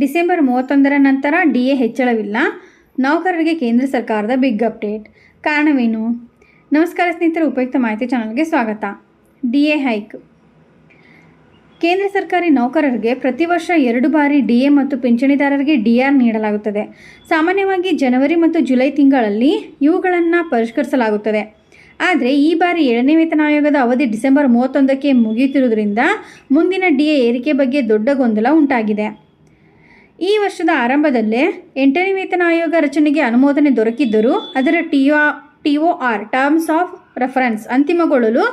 December ಮೂವತ್ತೊಂದರ ನಂತರ D A ಹೆಚ್ಚಳವಿಲ್ಲ. ನೌಕರರಿಗೆ ಕೇಂದ್ರ ಸರ್ಕಾರದ ಬಿಗ್ ಅಪ್ಡೇಟ್. ಕಾರಣವೇನು? ನಮಸ್ಕಾರ ಸ್ನೇಹಿತರೆ, ಉಪಯುಕ್ತ ಮಾಹಿತಿ ಚಾನಲ್ಗೆ ಸ್ವಾಗತ. D A hike. ಕೇಂದ್ರ ಸರ್ಕಾರಿ ನೌಕರರಿಗೆ ಪ್ರತಿ ವರ್ಷ ಎರಡು ಬಾರಿ ಡಿ ಎ ಮತ್ತು ಪಿಂಚಣಿದಾರರಿಗೆ ಡಿ ಆರ್ ನೀಡಲಾಗುತ್ತದೆ. ಸಾಮಾನ್ಯವಾಗಿ ಜನವರಿ ಮತ್ತು ಜುಲೈ ತಿಂಗಳಲ್ಲಿ ಇವುಗಳನ್ನು ಪರಿಷ್ಕರಿಸಲಾಗುತ್ತದೆ. ಆದರೆ ಈ ಬಾರಿ ಏಳನೇ ವೇತನ ಆಯೋಗದ ಅವಧಿ ಡಿಸೆಂಬರ್ ಮೂವತ್ತೊಂದಕ್ಕೆ ಮುಗಿಯುತ್ತಿರುವುದರಿಂದ ಮುಂದಿನ ಡಿ ಎ ಏರಿಕೆ ಬಗ್ಗೆ ದೊಡ್ಡ ಗೊಂದಲ ಉಂಟಾಗಿದೆ. ಈ ವರ್ಷದ ಆರಂಭದಲ್ಲೇ ಎಂಟನೇ ವೇತನ ಆಯೋಗ ರಚನೆಗೆ ಅನುಮೋದನೆ ದೊರಕಿದ್ದರೂ ಅದರ T T O R terms of reference ಅಂತಿಮಗೊಳ್ಳಲು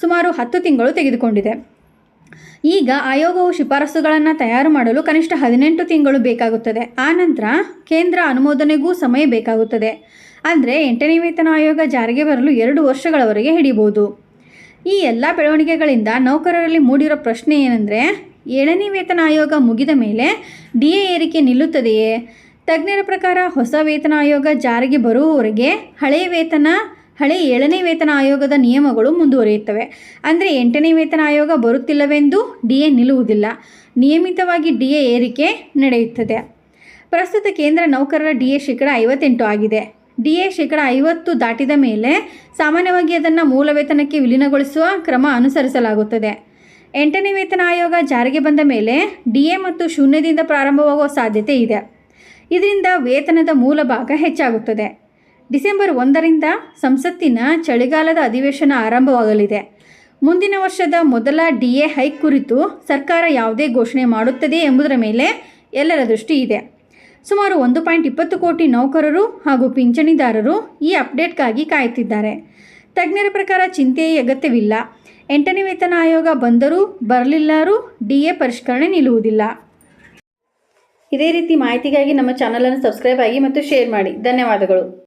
ಸುಮಾರು ಹತ್ತು ತಿಂಗಳು ತೆಗೆದುಕೊಂಡಿದೆ. ಈಗ ಆಯೋಗವು ಶಿಫಾರಸುಗಳನ್ನು ತಯಾರು ಮಾಡಲು ಕನಿಷ್ಠ ಹದಿನೆಂಟು ತಿಂಗಳು ಬೇಕಾಗುತ್ತದೆ. ಆನಂತರ ಕೇಂದ್ರ ಅನುಮೋದನೆಗೂ ಸಮಯ ಬೇಕಾಗುತ್ತದೆ. ಅಂದರೆ ಎಂಟನೇ ವೇತನ ಆಯೋಗ ಜಾರಿಗೆ ಬರಲು ಎರಡು ವರ್ಷಗಳವರೆಗೆ ಹಿಡಿಬೋದು. ಈ ಎಲ್ಲ ಬೆಳವಣಿಗೆಗಳಿಂದ ನೌಕರರಲ್ಲಿ ಮೂಡಿರೋ ಪ್ರಶ್ನೆ ಏನೆಂದರೆ ಏಳನೇ ವೇತನ ಆಯೋಗ ಮುಗಿದ ಮೇಲೆ ಡಿ ಎ ಏರಿಕೆ ನಿಲ್ಲುತ್ತದೆಯೇ? ತಜ್ಞರ ಪ್ರಕಾರ ಹೊಸ ವೇತನ ಆಯೋಗ ಜಾರಿಗೆ ಬರುವವರೆಗೆ ಹಳೆಯ ವೇತನ, ಹಳೆ ಏಳನೇ ವೇತನ ಆಯೋಗದ ನಿಯಮಗಳು ಮುಂದುವರಿಯುತ್ತವೆ. ಅಂದರೆ ಎಂಟನೇ ವೇತನ ಆಯೋಗ ಬರುತ್ತಿಲ್ಲವೆಂದು ಡಿ ಎ ನಿಲ್ಲುವುದಿಲ್ಲ. ನಿಯಮಿತವಾಗಿ ಡಿ ಎ ಏರಿಕೆ ನಡೆಯುತ್ತದೆ. ಪ್ರಸ್ತುತ ಕೇಂದ್ರ ನೌಕರರ ಡಿ ಎ ಶೇಕಡ ಐವತ್ತೆಂಟು ಆಗಿದೆ. ಡಿ ಎ ಶೇಕಡ ಐವತ್ತು ದಾಟಿದ ಮೇಲೆ ಸಾಮಾನ್ಯವಾಗಿ ಅದನ್ನು ಮೂಲ ವೇತನಕ್ಕೆ ವಿಲೀನಗೊಳಿಸುವ ಕ್ರಮ ಅನುಸರಿಸಲಾಗುತ್ತದೆ. ಎಂಟನೇ ವೇತನ ಆಯೋಗ ಜಾರಿಗೆ ಬಂದ ಮೇಲೆ ಡಿ ಎ ಮತ್ತು ಶೂನ್ಯದಿಂದ ಪ್ರಾರಂಭವಾಗುವ ಸಾಧ್ಯತೆ ಇದೆ. ಇದರಿಂದ ವೇತನದ ಮೂಲ ಭಾಗ ಹೆಚ್ಚಾಗುತ್ತದೆ. ಡಿಸೆಂಬರ್ ಒಂದರಿಂದ ಸಂಸತ್ತಿನ ಚಳಿಗಾಲದ ಅಧಿವೇಶನ ಆರಂಭವಾಗಲಿದೆ. ಮುಂದಿನ ವರ್ಷದ ಮೊದಲ ಡಿ ಎ ಹೈಕ್ ಕುರಿತು ಸರ್ಕಾರ ಯಾವುದೇ ಘೋಷಣೆ ಮಾಡುತ್ತದೆ ಎಂಬುದರ ಮೇಲೆ ಎಲ್ಲರ ದೃಷ್ಟಿ ಇದೆ. ಸುಮಾರು ಒಂದು ಪಾಯಿಂಟ್ ಇಪ್ಪತ್ತು ಕೋಟಿ ನೌಕರರು ಹಾಗೂ ಪಿಂಚಣಿದಾರರು ಈ ಅಪ್ಡೇಟ್ಗಾಗಿ ಕಾಯುತ್ತಿದ್ದಾರೆ. ತಜ್ಞರ ಪ್ರಕಾರ ಚಿಂತೆಯೇ ಅಗತ್ಯವಿಲ್ಲ. ಎಂಟನೇ ವೇತನ ಆಯೋಗ ಬಂದರೂ ಬರಲಿಲ್ಲರೂ ಡಿ ಎ ಪರಿಷ್ಕರಣೆ ನಿಲ್ಲುವುದಿಲ್ಲ. ಇದೇ ರೀತಿ ಮಾಹಿತಿಗಾಗಿ ನಮ್ಮ ಚಾನಲನ್ನು ಸಬ್ಸ್ಕ್ರೈಬ್ ಆಗಿ ಮತ್ತು ಶೇರ್ ಮಾಡಿ. ಧನ್ಯವಾದಗಳು.